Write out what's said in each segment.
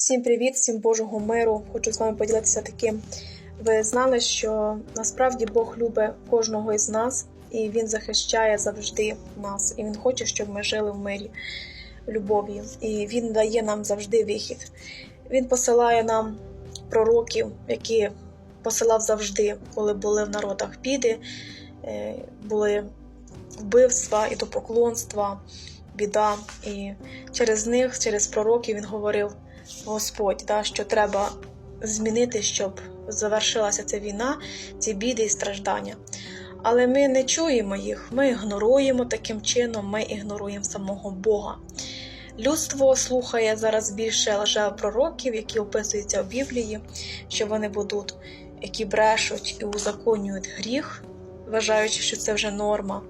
Всім привіт, всім Божого миру. Хочу з вами поділитися таким. Ви знали, що насправді Бог любить кожного із нас, і Він захищає завжди нас. І Він хоче, щоб ми жили в мирі, в любові. І Він дає нам завжди вихід. Він посилає нам пророків, які посилав завжди, коли були в народах піди, е, були вбивства, ідопоклонства, біда. І через них, через пророків, він говорив. Господь, да, що треба змінити, щоб завершилася ця війна, ці біди і страждання. Але ми не чуємо їх, ми ігноруємо таким чином, ми ігноруємо самого Бога. Людство слухає зараз більше лжепророків, які описуються в Біблії, що вони будуть, які брешуть і узаконюють гріх, вважаючи, що це вже норма,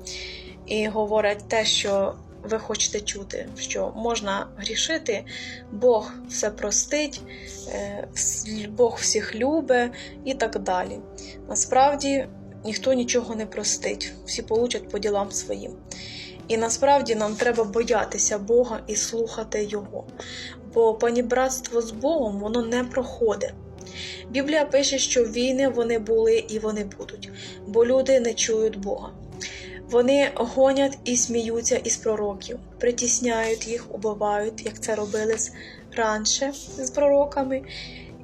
і говорять те, що ви хочете чути, що можна грішити, Бог все простить, е, Бог всіх любить і так далі. Насправді ніхто нічого не простить, всі получать по ділам своїм. І насправді нам треба боятися Бога і слухати Його. Бо панібратство з Богом воно не проходить. Біблія пише, що війни вони були і вони будуть, бо люди не чують Бога. Вони гонять і сміються із пророків, притісняють їх, убивають, як це робили раніше з пророками,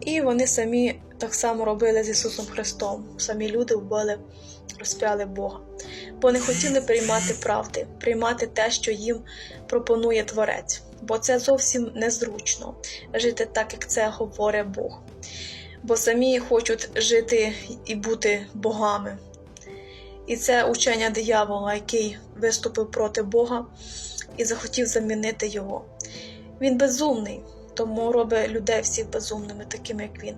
і вони самі так само робили з Ісусом Христом. Самі люди вбили, розп'яли Бога, бо не хотіли приймати правди, приймати те, що їм пропонує Творець, бо це зовсім незручно жити так, як це говорить Бог. Бо самі хочуть жити і бути богами. І це учення диявола, який виступив проти Бога і захотів замінити його. Він безумний, тому робить людей всіх безумними, такими як він,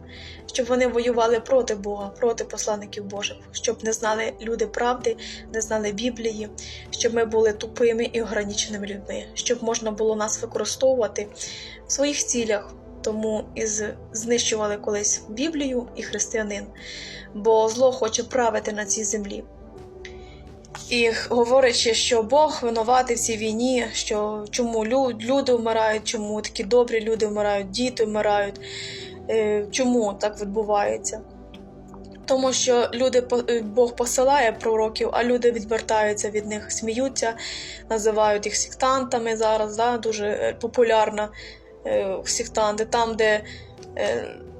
щоб вони воювали проти Бога, проти посланників Божих, щоб не знали люди правди, не знали Біблії, щоб ми були тупими і ограниченими людьми, щоб можна було нас використовувати в своїх цілях. Тому і знищували колись Біблію і християнин, бо зло хоче правити на цій землі. І говорячи, що Бог винуватий в цій війні, що чому люди вмирають, чому такі добрі люди вмирають, діти вмирають, е, чому так відбувається? Тому що люди е, Бог посилає пророків, а люди відвертаються від них, сміються, називають їх сектантами зараз, да, дуже е, популярна сектанти, там, де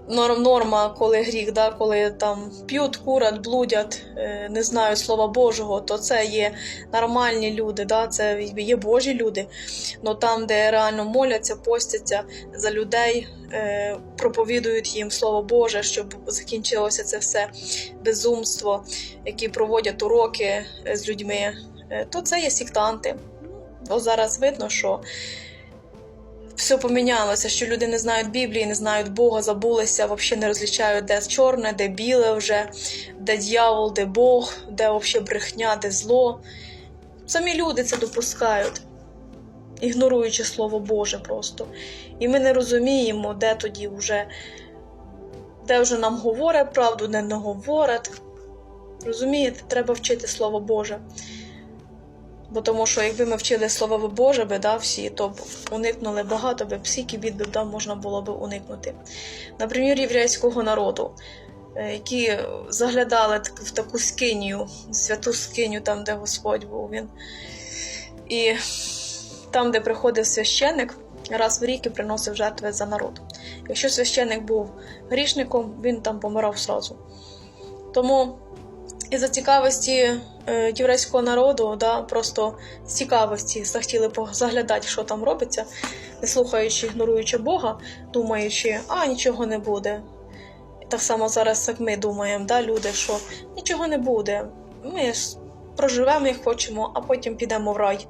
норма, коли гріх, да, коли там п'ють, курять, блудять, е, не знають слова Божого, то це є нормальні люди, да, це є Божі люди. Но там, де реально моляться, постяться за людей, е, проповідують їм слово Боже, щоб закінчилося це все безумство, які проводять уроки е, з людьми, то це є сектанти. Ось зараз видно, що все помінялося, що люди не знають Біблії, не знають Бога, забулися, взагалі не розлічають, де чорне, де біле вже, де дьявол, де Бог, де взагалі брехня, де зло. Самі люди це допускають, ігноруючи Слово Боже просто. І ми не розуміємо, де тоді вже, де вже нам говорять правду, де не говорять. Розумієте, треба вчити Слово Боже. Бо тому що якби ми вчили Слово Боже би, да, всі, то б уникнули багато би всіки бід би да, можна було б уникнути. Наприклад, єврейського народу, е, які заглядали в таку скинію, святу скиню, там, де Господь був він. І там, де приходив священник, раз в рік і приносив жертви за народ. Якщо священник був грішником, він там помирав зразу. Тому із за цікавості е, єврейського народу, да, просто з цікавості захотіли заглядати, що там робиться, не слухаючи, ігноруючи Бога, думаючи, а нічого не буде. Так само зараз, як ми думаємо, да, люди, що нічого не буде. Ми ж проживемо, як хочемо, а потім підемо в рай.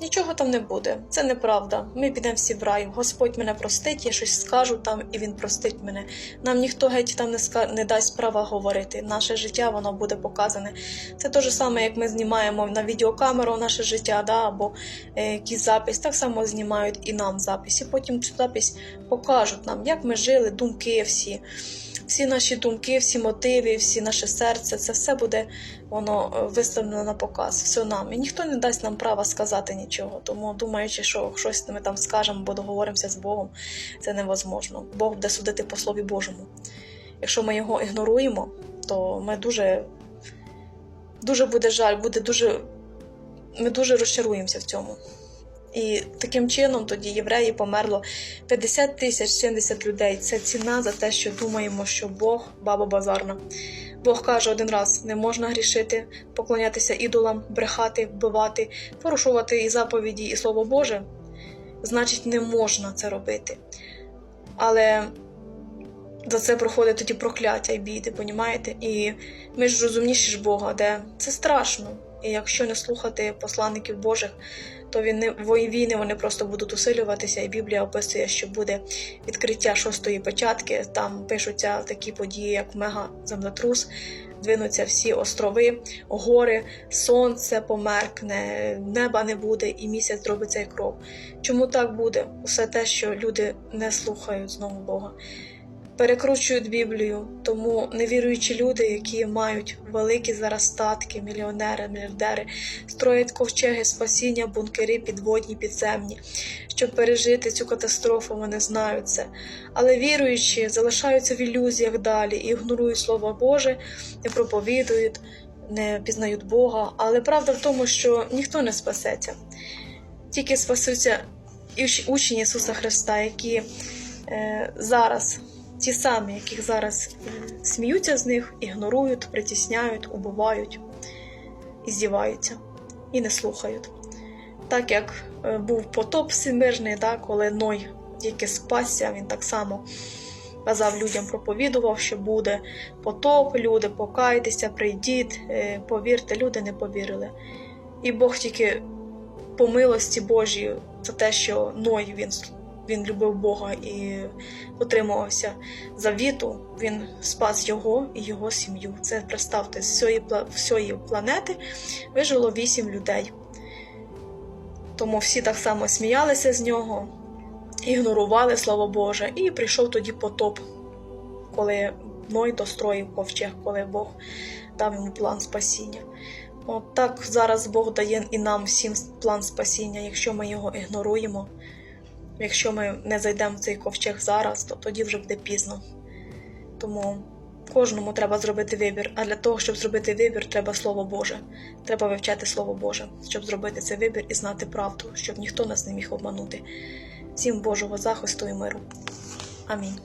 Нічого там не буде, це неправда. Ми підемо всі в рай. Господь мене простить, я щось скажу там, і він простить мене. Нам ніхто геть там не ска... не дасть права говорити. Наше життя воно буде показане. Це те ж саме, як ми знімаємо на відеокамеру наше життя, да, або е, якийсь запис. Так само знімають і нам запис. І потім цю запись покажуть нам, як ми жили, думки всі. Всі наші думки, всі мотиви, всі наше серце, це все буде воно е, виставлено на показ, все нам. І ніхто не дасть нам права сказати нічого. Тому, думаючи, що щось ми там скажемо, бо договоримося з Богом, це невозможно. Бог буде судити по Слові Божому. Якщо ми його ігноруємо, то ми дуже, дуже буде жаль, буде дуже, ми дуже розчаруємося в цьому. І таким чином тоді євреї померло 50 тисяч 70 людей. Це ціна за те, що думаємо, що Бог баба базарна. Бог каже один раз: не можна грішити, поклонятися ідолам, брехати, вбивати, порушувати і заповіді, і слово Боже. Значить, не можна це робити. Але за це проходить тоді прокляття і біди, понімаєте? І ми ж розумніші ж Бога, де це страшно. І якщо не слухати посланників Божих, то війни, війни вони просто будуть усилюватися, і Біблія описує, що буде відкриття шостої печатки. Там пишуться такі події, як мега-землетрус, двинуться всі острови, гори, сонце померкне, неба не буде, і місяць зробиться кров. Чому так буде? Усе те, що люди не слухають знову Бога. Перекручують Біблію, тому невіруючі люди, які мають великі зараз статки, мільйонери, мільярдери, строять ковчеги спасіння, бункери підводні, підземні. Щоб пережити цю катастрофу, вони знають це. Але віруючі залишаються в ілюзіях далі і ігнорують Слово Боже, не проповідують, не пізнають Бога. Але правда в тому, що ніхто не спасеться. Тільки спасуться учні Ісуса Христа, які е, зараз, ті самі, яких зараз сміються з них, ігнорують, притісняють, убивають і здіваються, і не слухають. Так як е, був потоп всемирний, да, коли Ной тільки спасся, він так само казав людям, проповідував, що буде потоп, люди, покайтеся, прийдіть, е, повірте, люди не повірили. І Бог тільки по милості Божій за те, що Ной він, він любив Бога і утримувався завіту, він спас його і його сім'ю. Це представте, з всієї, всієї планети вижило вісім людей. Тому всі так само сміялися з нього, ігнорували Слово Боже, і прийшов тоді потоп, коли Ной достроїв ковчег, коли Бог дав йому план спасіння. От так зараз Бог дає і нам всім план спасіння. Якщо ми його ігноруємо, якщо ми не зайдемо в цей ковчег зараз, то тоді вже буде пізно. Тому кожному треба зробити вибір. А для того, щоб зробити вибір, треба Слово Боже. Треба вивчати Слово Боже, щоб зробити цей вибір і знати правду, щоб ніхто нас не міг обманути. Всім Божого захисту і миру. Амінь.